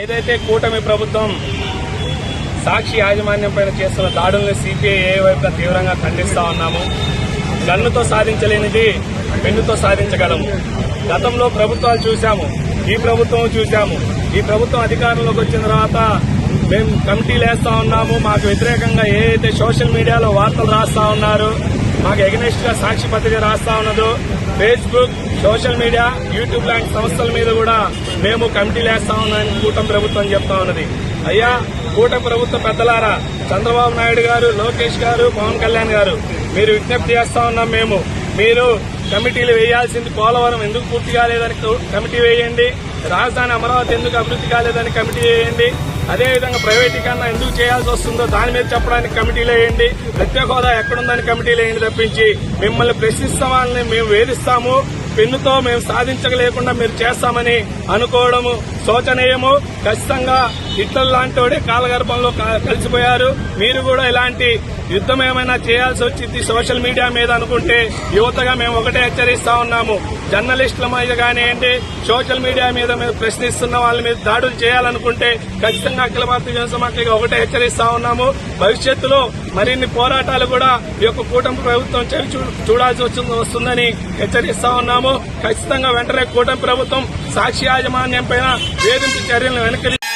ఏదైతే కూటమి ప్రభుత్వం సాక్షి యాజమాన్యం పైన చేస్తున్న దాడులను సిపిఐ ఏ వైపుగా తీవ్రంగా ఖండిస్తా ఉన్నాము. గన్నుతో సాధించలేనిది పెన్నుతో సాధించగలము. గతంలో ప్రభుత్వాలు చూశాము. ఈ ప్రభుత్వం చూశాము. ఈ ప్రభుత్వం అధికారంలోకి వచ్చిన తర్వాత మేము కమిటీలు వేస్తా ఉన్నాము. మాకు వ్యతిరేకంగా ఏ సోషల్ మీడియాలో వార్తలు రాస్తా ఉన్నారు మాకు ఎగనెస్ట్గా సాక్షి పత్రిక రాస్తా ఉన్నదో ఫేస్బుక్ సోషల్ మీడియా యూట్యూబ్ లాంటి సంస్థల మీద కూడా మేము కమిటీలు వేస్తా ఉన్నామని కూటమి ప్రభుత్వం చెప్తా ఉన్నది. అయ్యా కూటమి ప్రభుత్వ పెద్దలారా చంద్రబాబు నాయుడు గారు లోకేష్ గారు పవన్ కళ్యాణ్ గారు మీరు విజ్ఞప్తి చేస్తా ఉన్నాం మేము. మీరు కమిటీలు వేయాల్సింది పోలవరం ఎందుకు పూర్తి కాలేదని కమిటీ వేయండి. రాజధాని అమరావతి ఎందుకు అభివృద్ధి కాలేదని కమిటీ వేయండి. అదేవిధంగా ప్రైవేటీకరణ ఎందుకు చేయాల్సి వస్తుందో దాని మీద చెప్పడానికి కమిటీలు వేయండి. ప్రత్యేక హోదా ఎక్కడుందని కమిటీలు వేయండి తప్పించి మిమ్మల్ని ప్రశ్నిస్తామని మేము వేధిస్తాము. పెన్నుతో మేము సాధించలేకుండా మీరు చేస్తామని అనుకోవడము శోచనీయము. ఖచ్చితంగా హిట్లర్ లాంటి వాడే కాలగర్భంలో క- కలిసిపోయారు. మీరు కూడా ఇలాంటి యుద్ధం ఏమైనా చేయాల్సి వచ్చింది సోషల్ మీడియా మీద అనుకుంటే యువతగా మేము ఒకటే హెచ్చరిస్తా ఉన్నాము. జర్నలిస్టుల మీద కానివ్వండి సోషల్ మీడియా మీద మేము ప్రశ్నిస్తున్న వాళ్ళ మీద దాడులు చేయాలనుకుంటే ఖచ్చితంగా అఖిల భారతీయ జనసమాఖ్యగా ఒకటే హెచ్చరిస్తా ఉన్నాము. భవిష్యత్తులో మరిన్ని పోరాటాలు కూడా ఈ యొక్క కూటమి ప్రభుత్వం చెవి చూ- చూడాల్సి వస్తుందని హెచ్చరిస్తా ఉన్నాము. ఖచ్చితంగా వెంటనే కూటమి ప్రభుత్వం సాక్షి యాజమాన్యం పైన వేధింపు చర్యలను వెనక్కి